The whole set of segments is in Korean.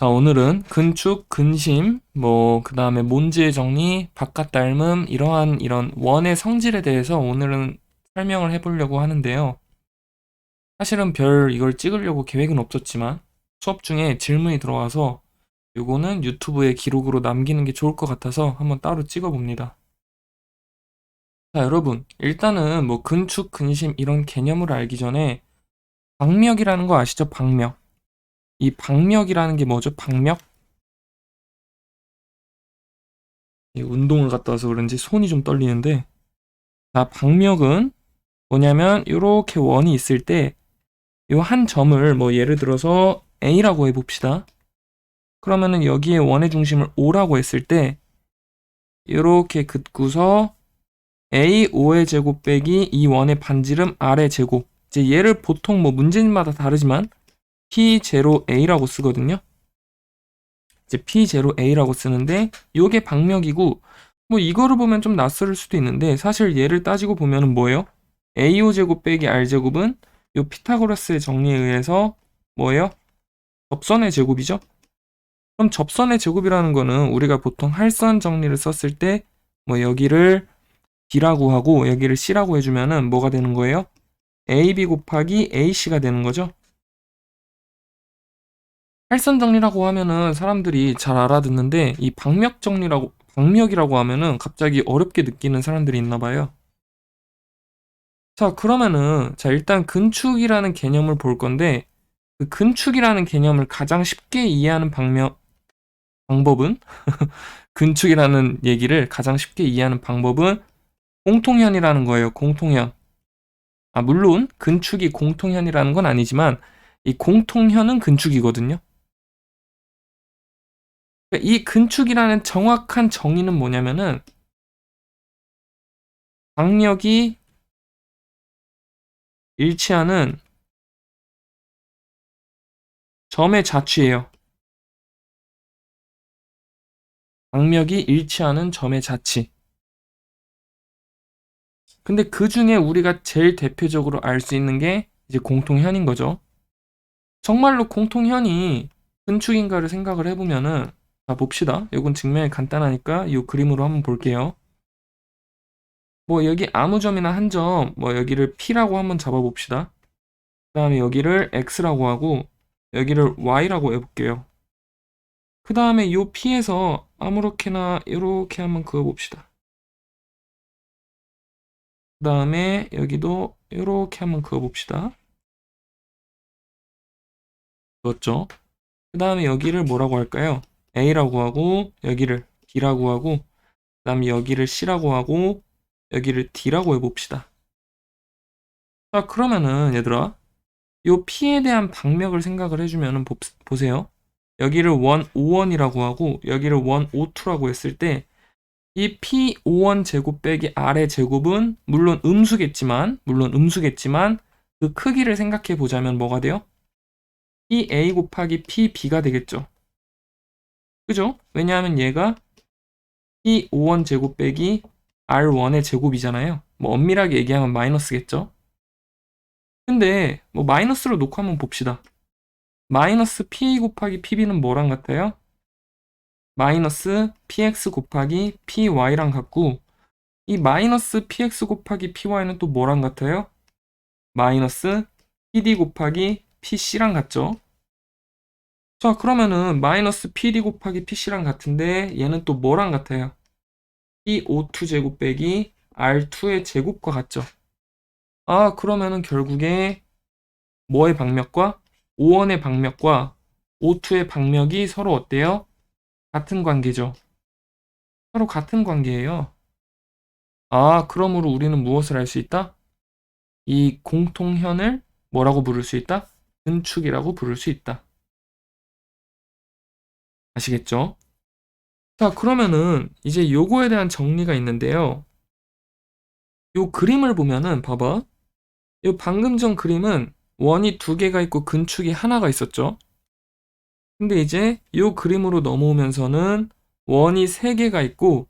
자, 오늘은 근축, 근심, 뭐, 그 다음에 몬지의 정리, 바깥 닮음, 이러한 이런 원의 성질에 대해서 오늘은 설명을 해보려고 하는데요. 사실은 별 이걸 찍으려고 계획은 없었지만 수업 중에 질문이 들어와서 요거는 유튜브에 기록으로 남기는 게 좋을 것 같아서 한번 따로 찍어봅니다. 자, 여러분. 일단은 뭐 근축, 근심 이런 개념을 알기 전에 방명이라는 거 아시죠? 방명. 이 방명이라는 게 뭐죠? 이 운동을 갔다 와서 그런지 손이 좀 떨리는데 자, 방명은 뭐냐면 이렇게 원이 있을 때 이 한 점을 뭐 예를 들어서 A라고 해봅시다. 그러면은 여기에 원의 중심을 O라고 했을 때 이렇게 긋고서 A 5의 제곱 빼기 이 원의 반지름 R의 제곱 이제 얘를 보통 뭐 문제집마다 다르지만 P0A라고 쓰거든요. 이제 P0A라고 쓰는데 요게 방명이고 뭐 이거를 보면 좀 낯설을 수도 있는데 사실 얘를 따지고 보면은 뭐예요? A5 제곱 빼기 R 제곱은 요 피타고라스의 정리에 의해서 뭐예요? 접선의 제곱이죠? 그럼 접선의 제곱이라는 거는 우리가 보통 할선 정리를 썼을 때 뭐 여기를 B라고 하고 여기를 C라고 해주면은 뭐가 되는 거예요? AB 곱하기 AC가 되는 거죠? 할선 정리라고 하면은 사람들이 잘 알아듣는데 이 방역 정리라고 방역이라고 하면은 갑자기 어렵게 느끼는 사람들이 있나 봐요. 자, 그러면은 자, 일단 근축이라는 개념을 볼 건데 그 근축이라는 개념을 가장 쉽게 이해하는 방면 방법은 근축이라는 얘기를 가장 쉽게 이해하는 방법은 공통현이라는 거예요. 공통현. 아, 물론 근축이 공통현이라는 건 아니지만 이 공통현은 근축이거든요. 그러니까 이 근축이라는 정확한 정의는 뭐냐면은 방력이 일치하는 점의 자취예요. 방력이 일치하는 점의 자취. 근데 그 중에 우리가 제일 대표적으로 알 수 있는 게 이제 공통현인 거죠. 정말로 공통현이 근축인가를 생각을 해보면은 자 봅시다. 이건 증명이 간단하니까 이 그림으로 한번 볼게요. 뭐 여기 아무 점이나 한 점, 뭐 여기를 P라고 한번 잡아봅시다. 그 다음에 여기를 X라고 하고 여기를 Y라고 해볼게요. 그 다음에 이 P에서 아무렇게나 이렇게 한번 그어봅시다. 그 다음에 여기도 이렇게 한번 그어봅시다. 그었죠? 그 다음에 여기를 뭐라고 할까요? A라고 하고 여기를 B라고 하고 그 다음에 여기를 C라고 하고 여기를 D라고 해봅시다. 자 그러면은 얘들아 요 P에 대한 방맥을 생각을 해주면은 보, 보세요. 여기를 1, 5원이라고 하고 여기를 1, 5,2라고 했을 때 이 P 5원 제곱 빼기 R의 제곱은 물론 음수겠지만 물론 음수겠지만 그 크기를 생각해 보자면 뭐가 돼요? PA 곱하기 PB가 되겠죠. 그죠? 왜냐하면 얘가 P5원 제곱 빼기 R1의 제곱이잖아요. 뭐 엄밀하게 얘기하면 마이너스겠죠? 근데 뭐 마이너스로 놓고 한번 봅시다. 마이너스 PA 곱하기 PB는 뭐랑 같아요? 마이너스 px 곱하기 py랑 같고 이 마이너스 px 곱하기 py는 또 뭐랑 같아요? 마이너스 pd 곱하기 pc랑 같죠? 자 그러면은 마이너스 pd 곱하기 pc랑 같은데 얘는 또 뭐랑 같아요? p5 제곱 빼기 r2의 제곱과 같죠? 아 그러면은 결국에 뭐의 방맥과 5원의 방맥과 O2의 방맥이 서로 어때요? 같은 관계죠. 서로 같은 관계예요. 아, 그러므로 우리는 무엇을 할수 있다? 이 공통현을 뭐라고 부를 수 있다? 근축이라고 부를 수 있다. 아시겠죠? 자, 그러면은 이제 요거에 대한 정리가 있는데요. 요 그림을 보면은 봐봐. 요 방금 전 그림은 원이 두 개가 있고 근축이 하나가 있었죠. 근데 이제 이 그림으로 넘어오면서는 원이 3개가 있고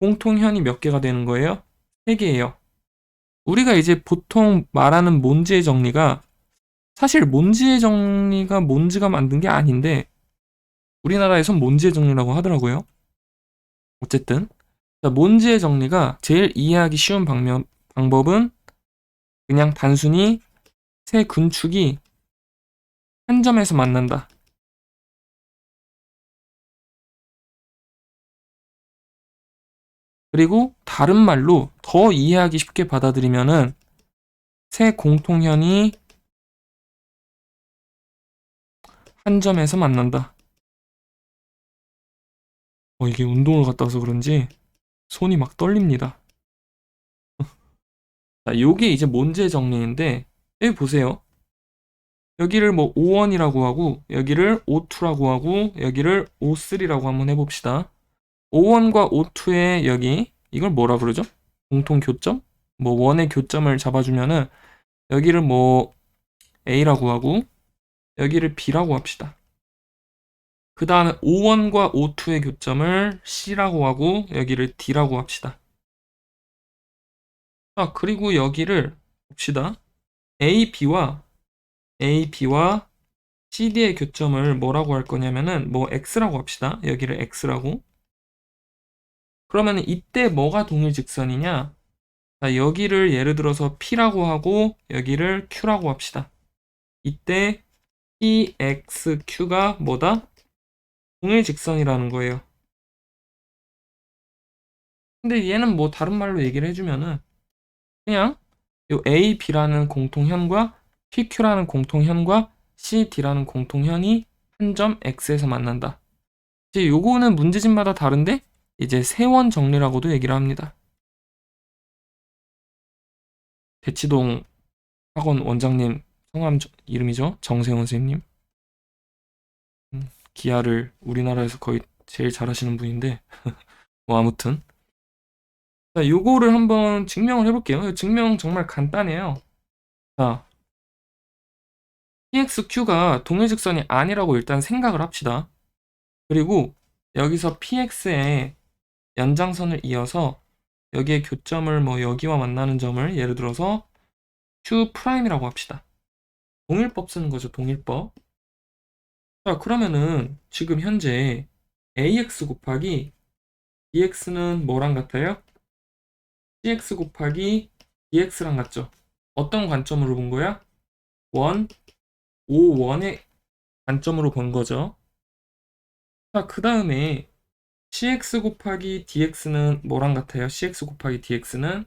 공통현이 몇 개가 되는 거예요? 3개예요. 우리가 이제 보통 말하는 몬지의 정리가 사실 몬지의 정리가 몬지가 만든 게 아닌데 우리나라에선 몬지의 정리라고 하더라고요. 어쨌든 자, 몬지의 정리가 제일 이해하기 쉬운 방면, 방법은 그냥 단순히 세 근축이 한 점에서 만난다. 그리고 다른 말로 더 이해하기 쉽게 받아들이면은 세 공통현이 한 점에서 만난다. 어, 이게 운동을 갔다 와서 그런지 손이 막 떨립니다. 자, 요게 이제 뭔지의 정리인데, 여기 보세요. 여기를 뭐 O1이라고 하고, 여기를 O2라고 하고, 여기를 O3라고 한번 해봅시다. O1과 O2의 여기, 이걸 뭐라 그러죠? 공통 교점? 뭐 원의 교점을 잡아주면은, 여기를 뭐 A라고 하고, 여기를 B라고 합시다. 그 다음에 O1과 O2의 교점을 C라고 하고 여기를 D라고 합시다. 자, 그리고 여기를 봅시다. A, B와 A, B와 CD의 교점을 뭐라고 할 거냐면은 뭐 X라고 합시다. 여기를 X라고. 그러면 이때 뭐가 동일 직선이냐? 자, 여기를 예를 들어서 P라고 하고 여기를 Q라고 합시다. 이때 PXQ가 뭐다? 동일 직선이라는 거예요. 근데 얘는 뭐 다른 말로 얘기를 해주면은 그냥 요 A, B라는 공통현과 PQ라는 공통현과 C, D라는 공통현이 한 점 X에서 만난다. 이제 요거는 문제집마다 다른데 이제 세원 정리라고도 얘기를 합니다. 대치동 학원 원장님 성함 이름이죠? 정세원 선생님. 기아를 우리나라에서 거의 제일 잘하시는 분인데. 뭐 아무튼. 자 요거를 한번 증명을 해볼게요. 증명 정말 간단해요. 자. Pxq가 동일 직선이 아니라고 일단 생각을 합시다. 그리고 여기서 px의 연장선을 이어서 여기에 교점을 뭐 여기와 만나는 점을 예를 들어서 q'이라고 합시다. 동일법 쓰는 거죠 동일법 자, 그러면은 지금 현재 ax 곱하기 bx는 뭐랑 같아요? cx 곱하기 dx랑 같죠? 어떤 관점으로 본 거야? 1, 5, 1의 관점으로 본 거죠. 자, 그 다음에 cx 곱하기 dx는 뭐랑 같아요? cx 곱하기 dx는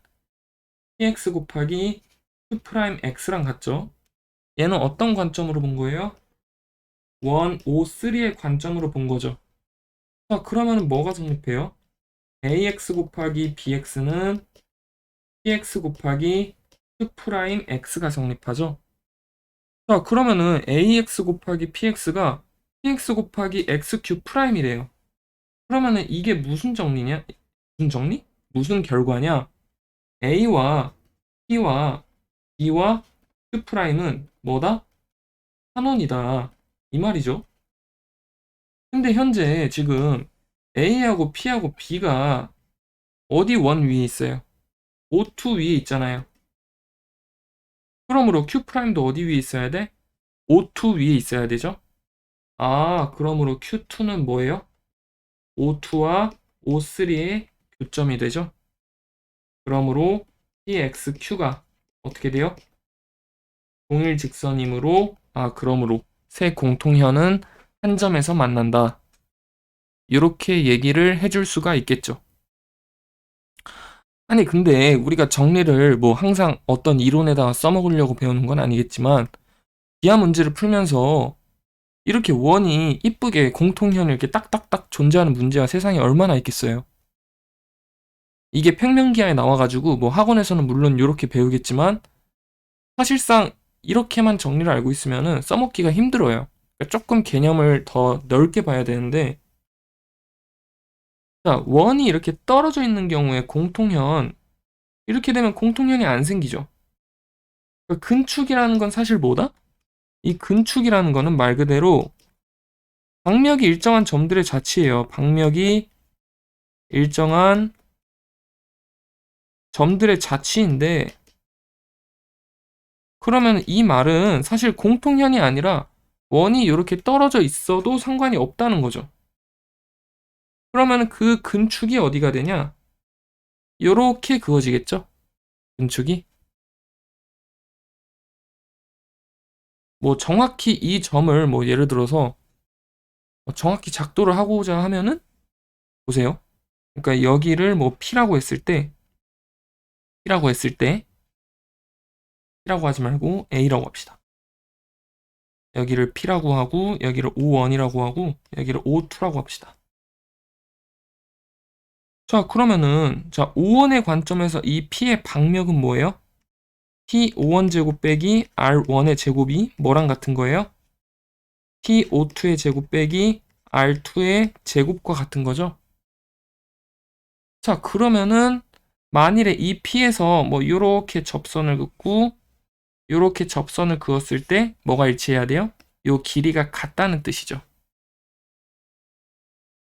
px 곱하기 q'x랑 같죠? 얘는 어떤 관점으로 본 거예요? 1, 5, 3의 관점으로 본 거죠. 자, 그러면 뭐가 성립해요? ax 곱하기 bx는 px 곱하기 q'x가 성립하죠. 자, 그러면은 ax 곱하기 px가 px 곱하기 xq'이래요. 그러면은 이게 무슨 정리냐? 무슨 정리? 무슨 결과냐? a와 p와 b와 q'은 뭐다? 한원이다. 이 말이죠. 근데 현재 지금 A하고 P하고 B가 어디 원 위에 있어요? O2 위에 있잖아요. 그러므로 Q'도 어디 위에 있어야 돼? O2 위에 있어야 되죠? 아, 그러므로 Q2는 뭐예요? O2와 O3의 교점이 되죠? 그러므로 PXQ가 어떻게 돼요? 동일 직선이므로, 아, 그러므로 세 공통현은 한 점에서 만난다. 이렇게 얘기를 해줄 수가 있겠죠. 아니, 근데 우리가 정리를 뭐 항상 어떤 이론에다가 써먹으려고 배우는 건 아니겠지만, 기하 문제를 풀면서 이렇게 원이 이쁘게 공통현이 이렇게 딱딱딱 존재하는 문제가 세상에 얼마나 있겠어요. 이게 평면기하에 나와가지고 뭐 학원에서는 물론 이렇게 배우겠지만 사실상 이렇게만 정리를 알고 있으면 써먹기가 힘들어요. 그러니까 조금 개념을 더 넓게 봐야 되는데 자, 원이 이렇게 떨어져 있는 경우에 공통현 이렇게 되면 공통현이 안 생기죠. 그러니까 근축이라는 건 사실 뭐다? 이 근축이라는 거는 말 그대로 방역이 일정한 점들의 자치예요. 방역이 일정한 점들의 자치인데 그러면 이 말은 사실 공통현이 아니라 원이 이렇게 떨어져 있어도 상관이 없다는 거죠. 그러면 그 근축이 어디가 되냐? 요렇게 그어지겠죠? 근축이. 뭐 정확히 이 점을 뭐 예를 들어서 뭐 정확히 작도를 하고자 하면은 보세요. 그러니까 여기를 뭐 P라고 했을 때 P라고 했을 때 P라고 하지 말고 A라고 합시다. 여기를 P라고 하고 여기를 O1이라고 하고 여기를 O2라고 합시다. 자, 그러면은 자, O1의 관점에서 이 P의 방역은 뭐예요? P5원 제곱 빼기 R1의 제곱이 뭐랑 같은 거예요? P5의 제곱 빼기 R2의 제곱과 같은 거죠. 자, 그러면은 만일에 이 P에서 뭐 요렇게 접선을 긋고 요렇게 접선을 그었을 때 뭐가 일치해야 돼요? 요 길이가 같다는 뜻이죠.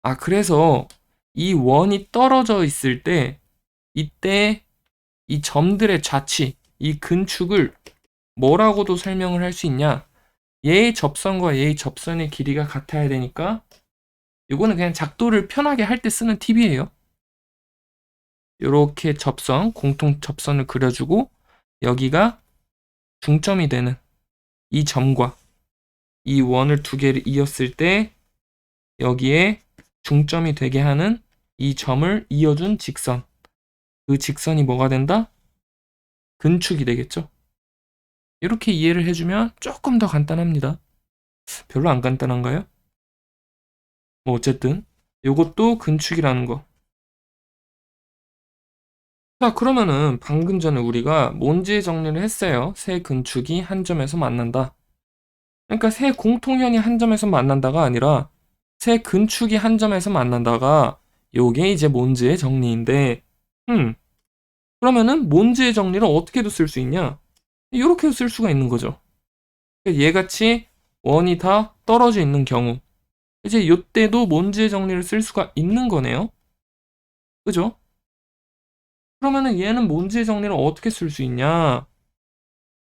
아, 그래서 이 원이 떨어져 있을 때 이때 이 점들의 좌치, 이 근축을 뭐라고도 설명을 할 수 있냐? 얘의 접선과 얘의 접선의 길이가 같아야 되니까 이거는 그냥 작도를 편하게 할 때 쓰는 팁이에요. 이렇게 접선, 공통 접선을 그려주고 여기가 중점이 되는 이 점과 이 원을 두 개를 이었을 때 여기에 중점이 되게 하는 이 점을 이어준 직선. 그 직선이 뭐가 된다? 근축이 되겠죠. 이렇게 이해를 해주면 조금 더 간단합니다. 별로 안 간단한가요? 뭐 어쨌든 이것도 근축이라는 거. 자 그러면은 방금 전에 우리가 뭔지 정리를 했어요. 세 근축이 한 점에서 만난다. 그러니까 세 공통현이 한 점에서 만난다가 아니라 세 근축이 한 점에서 만난다가 요게 이제 몬즈의 정리인데 음 그러면은 몬즈의 정리를 어떻게도 쓸 수 있냐? 이렇게도 쓸 수가 있는 거죠. 얘같이 원이 다 떨어져 있는 경우 이제 요때도 몬즈의 정리를 쓸 수가 있는 거네요. 그죠? 그러면은 얘는 몬즈의 정리를 어떻게 쓸 수 있냐?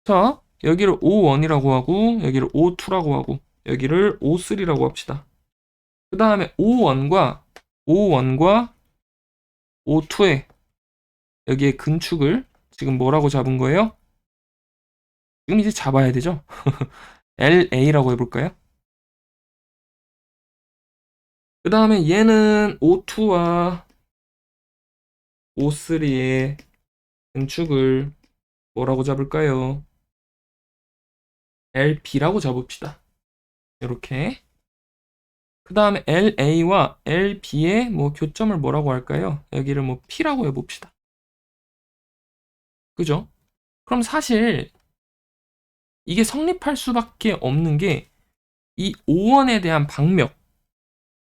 자, 여기를 O1이라고 하고 여기를 O2라고 하고 여기를 O3라고 합시다. 그 다음에 O1과 O1과 O2의 여기에 근축을 지금 뭐라고 잡은 거예요? 지금 이제 잡아야 되죠? LA라고 해볼까요? 그 다음에 얘는 O2와 O3의 근축을 뭐라고 잡을까요? LB라고 잡읍시다. 이렇게. 그 다음에 LA와 LB의 뭐 교점을 뭐라고 할까요? 여기를 뭐 P라고 해봅시다. 그죠? 그럼 사실 이게 성립할 수밖에 없는 게이 5원에 대한 방역,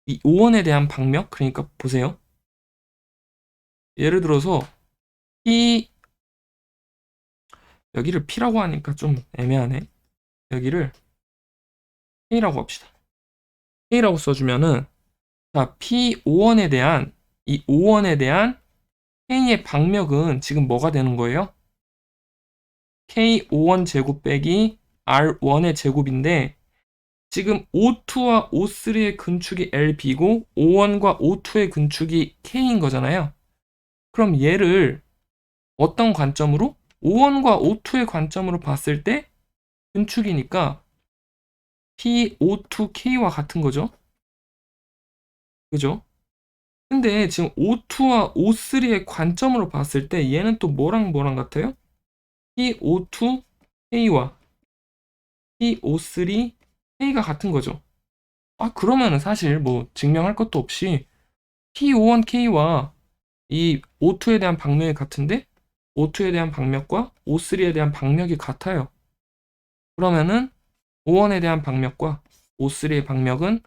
이 5원에 대한 방역, 그러니까 보세요. 예를 들어서 P 여기를 P라고 하니까 좀 애매하네. 여기를 K라고 합시다. K라고 써주면은 자 P5원에 대한 이 5원에 대한 K의 방역은 지금 뭐가 되는 거예요? K5원 제곱 빼기 R1의 제곱인데 지금 O2와 O3의 근축이 LB고 O1과 O2의 근축이 K인 거잖아요. 그럼 얘를 어떤 관점으로? O1과 O2의 관점으로 봤을 때 근축이니까 P52K와 같은 거죠. 그죠? 근데 지금 O2와 O3의 관점으로 봤을 때 얘는 또 뭐랑 뭐랑 같아요? P52K와 P53K가 같은 거죠. 아, 그러면은 사실 뭐 증명할 것도 없이 P51K와 이 O2에 대한 방력이 같은데 O2에 대한 방력과 O3에 대한 방력이 같아요. 그러면은 O1에 대한 방력과 O3의 방력은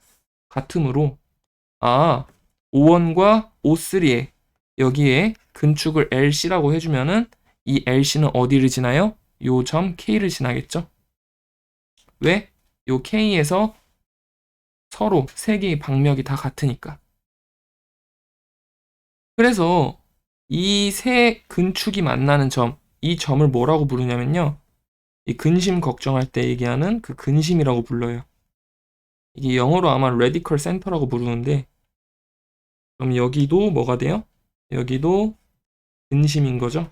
같으므로 아 O1과 O3에 여기에 근축을 LC라고 해주면은 이 LC는 어디를 지나요? 요 점 K를 지나겠죠? 왜? 요 K에서 서로 세 개의 방력이 다 같으니까. 그래서 이 세 근축이 만나는 점, 이 점을 뭐라고 부르냐면요. 이 근심 걱정할 때 얘기하는 그 근심이라고 불러요. 이게 영어로 아마 레디컬 센터라고 부르는데 그럼 여기도 뭐가 돼요? 여기도 근심인 거죠.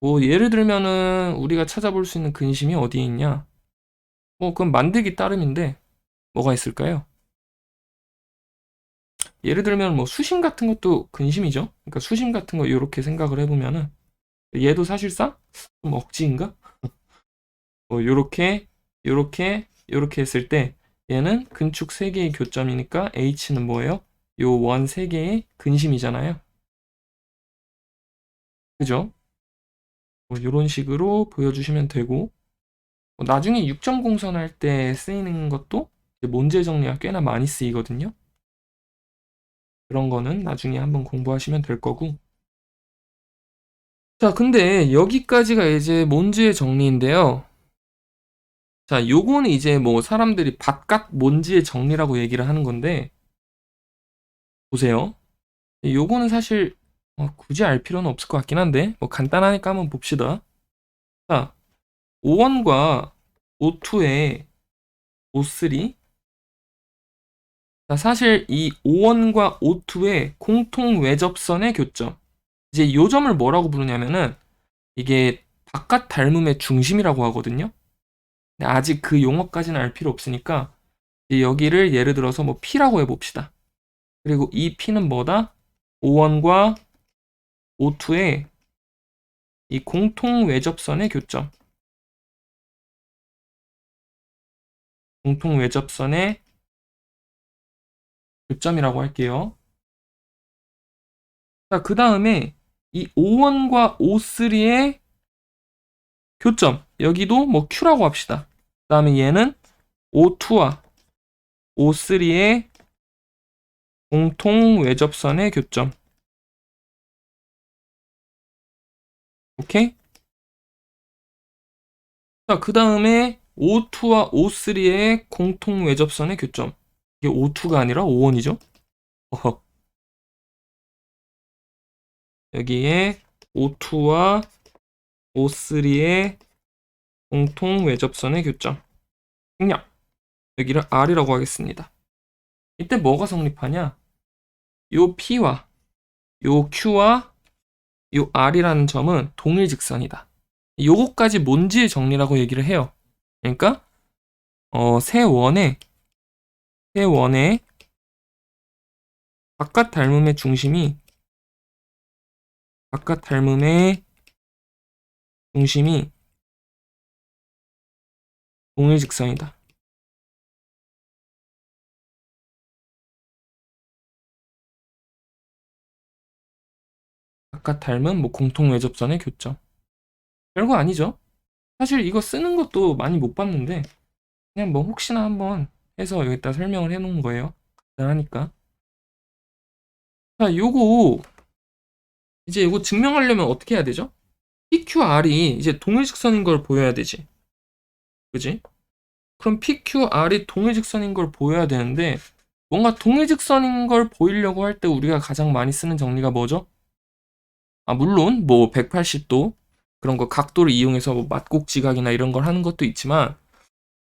뭐 예를 들면은 우리가 찾아볼 수 있는 근심이 어디에 있냐? 뭐 그건 만들기 따름인데 뭐가 있을까요? 예를 들면 뭐 수심 같은 것도 근심이죠. 그러니까 수심 같은 거 이렇게 생각을 해보면은 얘도 사실상 좀 억지인가? 뭐 요렇게 요렇게 요렇게 했을 때 얘는 근축 3개의 교점이니까 H는 뭐예요? 요 원 3개의 근심이잖아요. 그죠? 뭐 이런 식으로 보여주시면 되고 뭐 나중에 6점 공선 할 때 쓰이는 것도 문제 정리가 꽤나 많이 쓰이거든요. 그런 거는 나중에 한번 공부하시면 될 거고. 자, 근데 여기까지가 이제 몬지의 정리인데요. 자, 요거는 이제 뭐 사람들이 바깥 몬지의 정리라고 얘기를 하는 건데, 보세요. 요거는 사실 어, 굳이 알 필요는 없을 것 같긴 한데, 뭐 간단하니까 한번 봅시다. 자, O1과 O2의 O3. 자, 사실 이 O1과 O2의 공통 외접선의 교점. 이제 요 점을 뭐라고 부르냐면은 이게 바깥 닮음의 중심이라고 하거든요. 근데 아직 그 용어까지는 알 필요 없으니까 여기를 예를 들어서 뭐 P라고 해봅시다. 그리고 이 P는 뭐다? O1과 O2의 이 공통 외접선의 교점. 공통 외접선의 교점이라고 할게요. 자, 그 다음에 이 O1과 O3의 교점. 여기도 뭐 Q라고 합시다. 그 다음에 얘는 O2와 O3의 공통 외접선의 교점. 오케이? 자, 그 다음에 O2와 O3의 공통 외접선의 교점. 이게 O2가 아니라 O1이죠? 어허. 여기에 O2와 O3의 공통 외접선의 교점. 생략. 여기를 R이라고 하겠습니다. 이때 뭐가 성립하냐? 요 P와 요 Q와 요 R이라는 점은 동일 직선이다. 요거까지 뭔지의 정리라고 얘기를 해요. 그러니까 어, 세 원의 세 원의 바깥 닮음의 중심이 바깥 닮음의 중심이 동일 직선이다. 바깥 닮은 뭐 공통 외접선의 교점. 별거 아니죠? 사실 이거 쓰는 것도 많이 못 봤는데 그냥 뭐 혹시나 한번 해서 여기다 설명을 해 놓은 거예요. 간단하니까. 자, 요거 이제 이거 증명하려면 어떻게 해야 되죠? PQR이 이제 동일직선인 걸 보여야 되지. 그지? 그럼 PQR이 동일직선인 걸 보여야 되는데 뭔가 동일직선인 걸 보이려고 할 때 우리가 가장 많이 쓰는 정리가 뭐죠? 아, 물론 뭐 180도 그런 거 각도를 이용해서 뭐 맞곡지각이나 이런 걸 하는 것도 있지만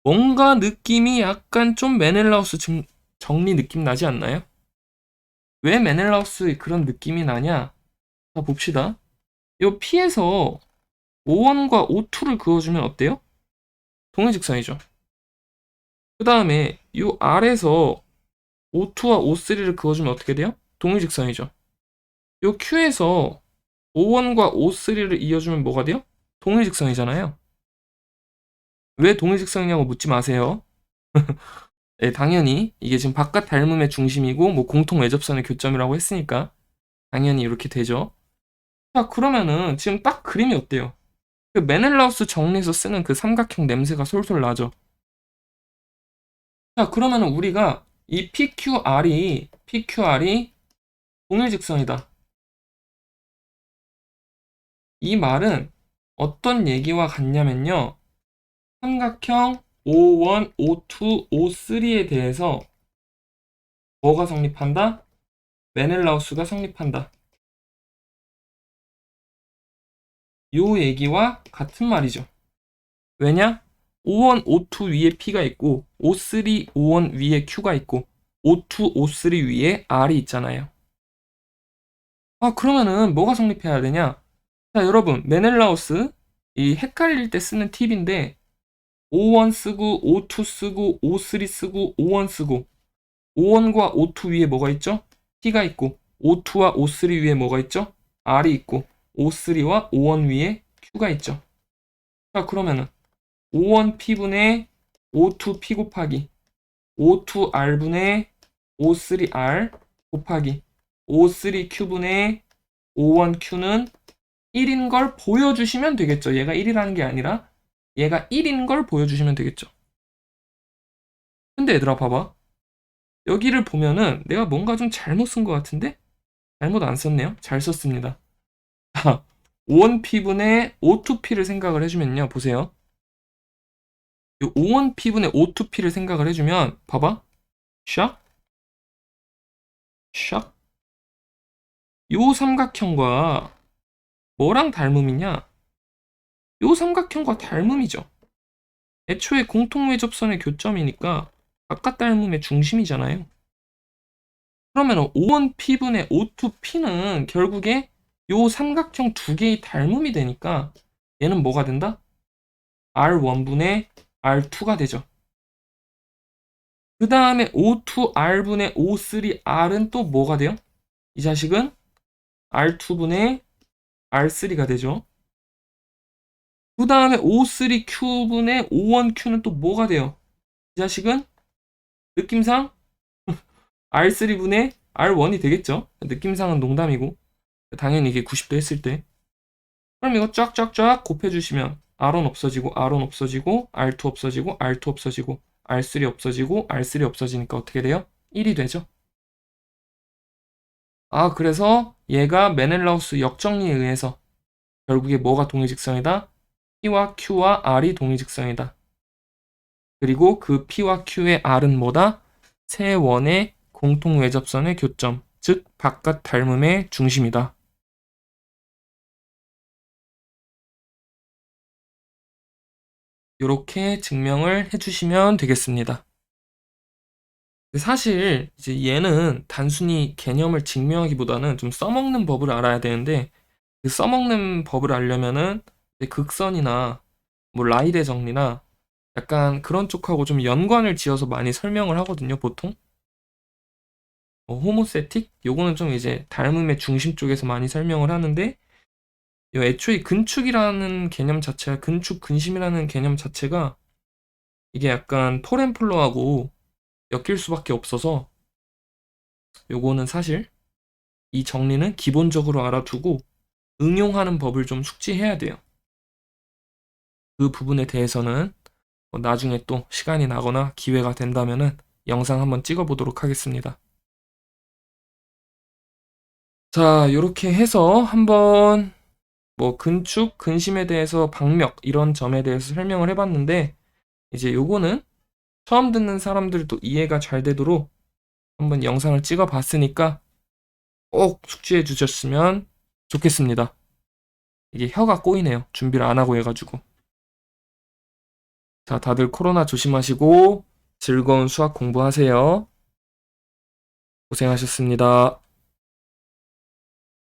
뭔가 느낌이 약간 좀 메넬라우스 증- 정리 느낌 나지 않나요? 왜 메넬라우스 그런 느낌이 나냐? 자, 봅시다. 이 P에서 O1과 O2를 그어주면 어때요? 동일직선이죠. 그 다음에 이 R에서 O2와 O3를 그어주면 어떻게 돼요? 동일직선이죠. 이 Q에서 O1과 O3를 이어주면 뭐가 돼요? 동일직선이잖아요. 왜 동일직선이냐고 묻지 마세요. 네, 당연히 이게 지금 바깥 닮음의 중심이고 뭐 공통 외접선의 교점이라고 했으니까 당연히 이렇게 되죠. 자, 그러면은 지금 딱 그림이 어때요? 그 메넬라우스 정리에서 쓰는 그 삼각형 냄새가 솔솔 나죠. 자, 그러면은 우리가 이 PQR이 PQR이 동일직선이다. 이 말은 어떤 얘기와 같냐면요. 삼각형 O1, O2, O3에 대해서 뭐가 성립한다? 메넬라우스가 성립한다. 요 얘기와 같은 말이죠. 왜냐? O1, O2 위에 P가 있고 O3, O1 위에 Q가 있고 O2, O3 위에 R이 있잖아요. 아, 그러면은 뭐가 성립해야 되냐? 자, 여러분, 메넬라우스 이 헷갈릴 때 쓰는 팁인데 O1 쓰고 O2 쓰고 O3 쓰고 O1 쓰고 O1과 O2 위에 뭐가 있죠? T가 있고 O2와 O3 위에 뭐가 있죠? R이 있고 O3와 O1 위에 Q가 있죠. 자, 그러면은 O1 P분의 O2 P 곱하기 O2 R분의 O3 R 곱하기 O3 Q분의 O1 Q는 1인 걸 보여주시면 되겠죠. 얘가 1이라는 게 아니라 얘가 1인 걸 보여주시면 되겠죠. 근데 얘들아 봐봐. 여기를 보면은 내가 뭔가 좀 잘못 쓴 것 같은데? 잘못 안 썼네요. 잘 썼습니다. 자, 5원P분의 O2P를 생각을 해주면요. 보세요. 이 5원P분의 O2P를 생각을 해주면 봐봐. 샥 샥. 요 삼각형과 뭐랑 닮음이냐? 요 삼각형과 닮음이죠. 애초에 공통 외접선의 교점이니까 바깥 닮음의 중심이잖아요. 그러면 5원 P분의 O2 P는 결국에 요 삼각형 두 개의 닮음이 되니까 얘는 뭐가 된다? R1분의 R2가 되죠. 그 다음에 O2R분의 O3R은 또 뭐가 돼요? 이 자식은 R2분의 R3가 되죠. 그 다음에 O3Q분의 O1Q는 또 뭐가 돼요? 이 자식은 느낌상 R3분의 R1이 되겠죠? 느낌상은 농담이고 당연히 이게 90도 했을 때 그럼 이거 쫙쫙쫙 곱해주시면 R1 없어지고 R1 없어지고 R2 없어지고 R2 없어지고 R3 없어지고 R3 없어지니까 어떻게 돼요? 1이 되죠? 아 그래서 얘가 메넬라우스 역정리에 의해서 결국에 뭐가 동일직선이다? P와 Q와 R이 동일직선이다. 그리고 그 P와 Q의 R은 뭐다? 세 원의 공통 외접선의 교점, 즉 바깥 닮음의 중심이다. 이렇게 증명을 해주시면 되겠습니다. 사실 이제 얘는 단순히 개념을 증명하기보다는 좀 써먹는 법을 알아야 되는데 그 써먹는 법을 알려면은 극선이나 뭐 라이대 정리나 약간 그런 쪽하고 좀 연관을 지어서 많이 설명을 하거든요, 보통. 어, 호모세틱? 요거는 좀 이제 닮음의 중심 쪽에서 많이 설명을 하는데 요 애초에 근축이라는 개념 자체가 근축 근심이라는 개념 자체가 이게 약간 포렌플로하고 엮일 수밖에 없어서 요거는 사실 이 정리는 기본적으로 알아두고 응용하는 법을 좀 숙지해야 돼요. 그 부분에 대해서는 뭐 나중에 또 시간이 나거나 기회가 된다면은 영상 한번 찍어 보도록 하겠습니다. 자, 이렇게 해서 한번 뭐 근축, 근심에 대해서 박력 이런 점에 대해서 설명을 해봤는데 이제 요거는 처음 듣는 사람들도 이해가 잘 되도록 한번 영상을 찍어 봤으니까 꼭 숙지해 주셨으면 좋겠습니다. 이게 혀가 꼬이네요. 준비를 안 하고 해가지고. 자, 다들 코로나 조심하시고 즐거운 수학 공부하세요. 고생하셨습니다.